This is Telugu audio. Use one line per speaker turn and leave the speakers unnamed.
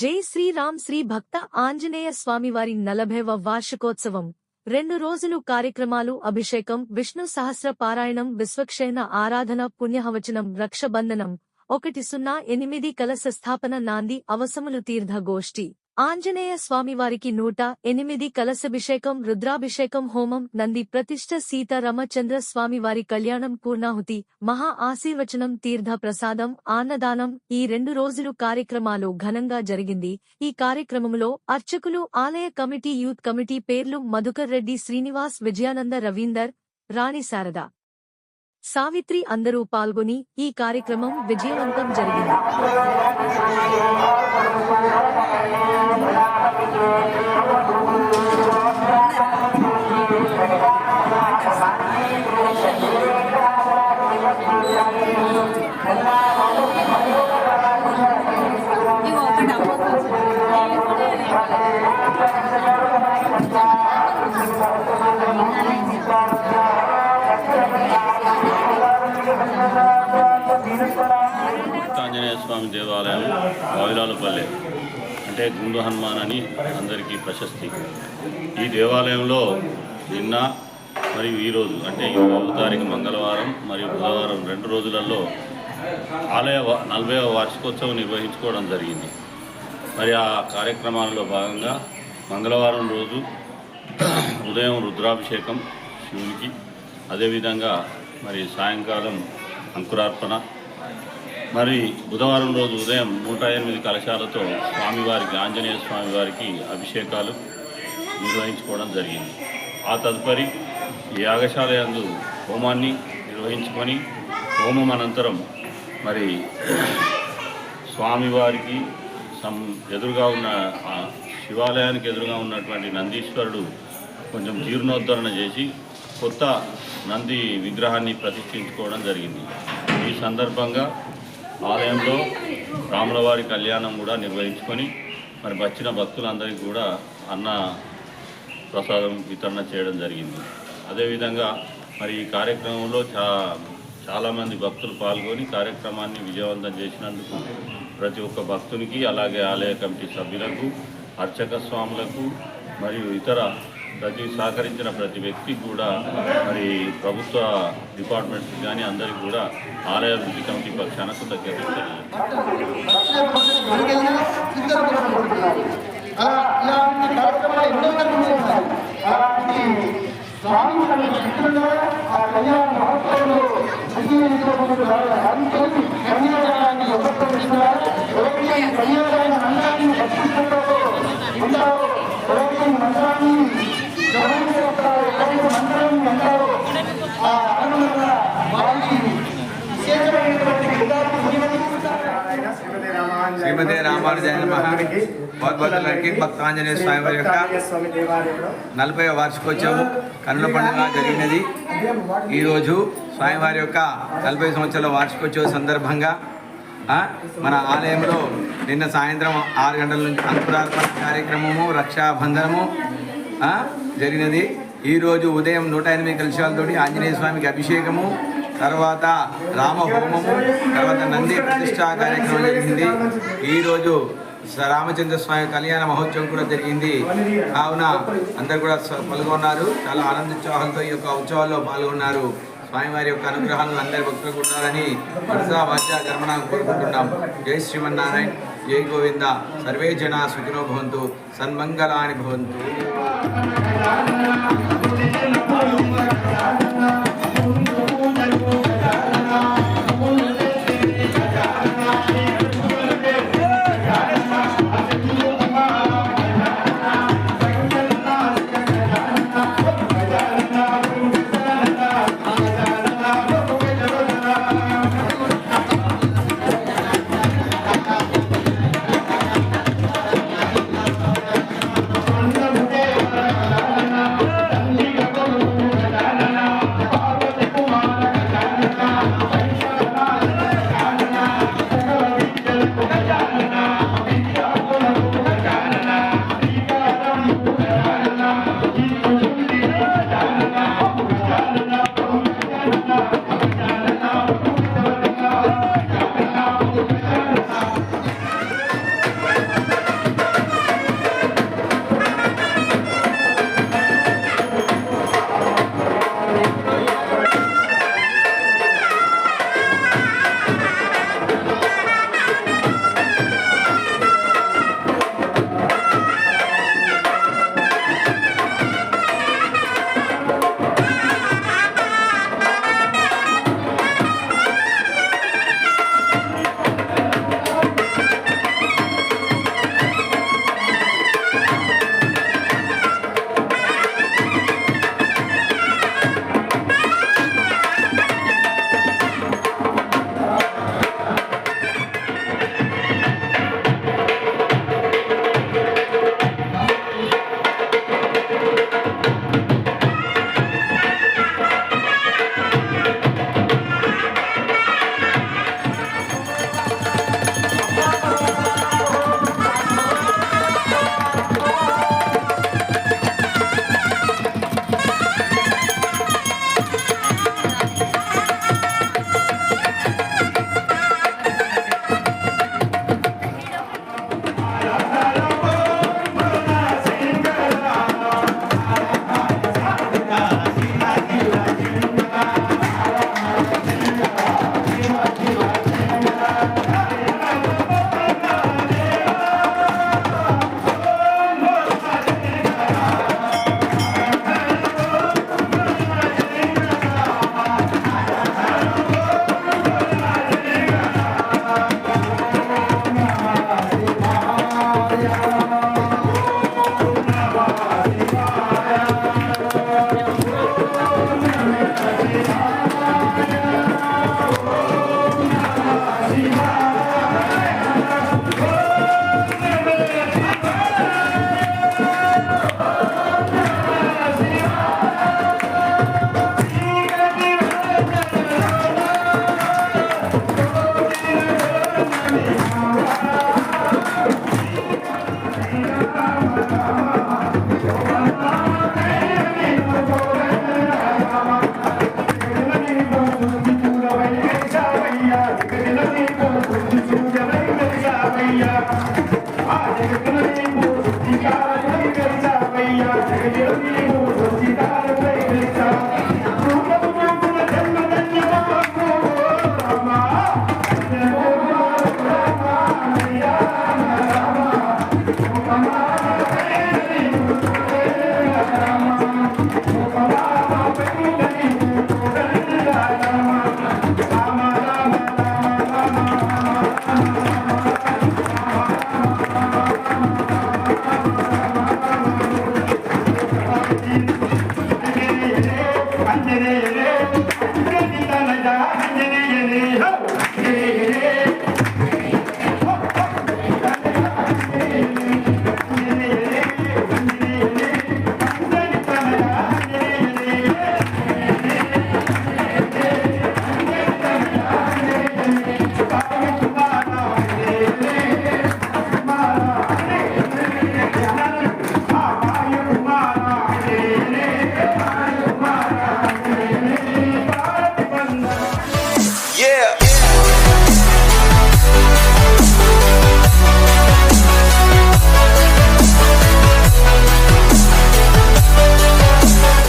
జై శ్రీరామ్ శ్రీ భక్త ఆంజనేయ స్వామివారి నలభైవ వార్షికోత్సవం. రెండు రోజులు కార్యక్రమాలు అభిషేకం విష్ణు సహస్ర పారాయణం విశ్వక్షేణ ఆరాధన పుణ్యహవచనం రక్షబంధనం ఒకటి సున్నా ఎనిమిది కలశ స్థాపన నాంది అవసములు తీర్థ గోష్ఠి. ఆంజనేయ స్వామివారికి నూట ఎనిమిది కలశభిషేకం రుద్రాభిషేకం హోమం నంది ప్రతిష్ట సీత రమచంద్ర స్వామివారి కళ్యాణం పూర్ణాహుతి మహా ఆశీర్వచనం తీర్థ ప్రసాదం అన్నదానం ఈ రెండు రోజులు కార్యక్రమాలు ఘనంగా జరిగింది. ఈ కార్యక్రమంలో అర్చకులు ఆలయ కమిటీ యూత్ కమిటీ పేర్లు మధుకర్ రెడ్డి శ్రీనివాస్ విజయానంద రవీందర్ రాణి శారద. సావిత్రి అందరూ పాల్గొని ఈ కార్యక్రమం విజయవంతం జరిగింది.
దేవాలయం వావిలాలపల్లె అంటే గుండు హనుమాన్ అని అందరికీ ప్రశస్తి. ఈ దేవాలయంలో నిన్న మరియు ఈరోజు అంటే ఇరవై తారీఖు మంగళవారం మరియు బుధవారం రెండు రోజులలో ఆలయ నలభైవ వార్షికోత్సవం నిర్వహించుకోవడం జరిగింది. మరి ఆ కార్యక్రమాలలో భాగంగా మంగళవారం రోజు ఉదయం రుద్రాభిషేకం శివునికి అదేవిధంగా మరి సాయంకాలం అంకురార్పణ మరి బుధవారం రోజు ఉదయం నూట ఎనిమిది కలశాలతో స్వామివారికి ఆంజనేయ స్వామివారికి అభిషేకాలు నిర్వహించుకోవడం జరిగింది. ఆ తదుపరి ఈ యాగశాల యందు హోమాన్ని నిర్వహించుకొని హోమం అనంతరం మరి స్వామివారికి సం ఎదురుగా ఉన్న శివాలయానికి ఎదురుగా ఉన్నటువంటి నందీశ్వరుడు కొంచెం జీర్ణోద్ధరణ చేసి కొత్త నంది విగ్రహాన్ని ప్రతిష్ఠించుకోవడం జరిగింది. ఈ సందర్భంగా ఆలయంలో రాములవారి కళ్యాణం కూడా నిర్వహించుకొని మరి వచ్చిన భక్తులందరికీ కూడా అన్న ప్రసాదం వితరణ చేయడం జరిగింది. అదేవిధంగా మరి ఈ కార్యక్రమంలో చా చాలామంది భక్తులు పాల్గొని కార్యక్రమాన్ని విజయవంతం చేసినందుకు ప్రతి ఒక్క భక్తునికి అలాగే ఆలయ కమిటీ సభ్యులకు అర్చక స్వాములకు మరియు ఇతర ప్రతి సహకరించిన ప్రతి వ్యక్తికి కూడా మరి ప్రభుత్వ డిపార్ట్మెంట్స్ కానీ అందరికీ కూడా ఆలయ అభివృద్ధి కమిటీ పక్షాన కృతజ్ఞతలు
శ్రీమతి రామానుజాయ నమః. భగవద్గీత భక్త ఆంజనేయ స్వామి వారి యొక్క నలభై వార్షికోత్సవం కన్నుల పండుగ జరిగినది. ఈరోజు స్వామివారి యొక్క నలభై సంవత్సరాల వార్షికోత్సవ సందర్భంగా మన ఆలయంలో నిన్న సాయంత్రం ఆరు గంటల నుంచి అంకురార్పణ కార్యక్రమము రక్షాబంధనము జరిగినది. ఈరోజు ఉదయం నూట ఎనిమిది కలశాలతోటి ఆంజనేయ స్వామికి అభిషేకము తర్వాత రామహోమము తర్వాత నంది ప్రతిష్టా కార్యక్రమం జరిగింది. ఈరోజు రామచంద్ర స్వామి కళ్యాణ మహోత్సవం కూడా జరిగింది. కావున అందరు కూడా స- పాల్గొన్నారు. చాలా ఆనందోత్సాహాలతో ఈ యొక్క ఉత్సవాల్లో పాల్గొన్నారు. స్వామివారి యొక్క అనుగ్రహాలు అందరి భక్తులకు ఉండాలని మనసా వాచ కర్మణ కోరుకుంటున్నాం. జై శ్రీమన్నారాయణ జై గోవింద. సర్వే జనా సుఖినో భవంతు. సన్మంగళాని భవంతు.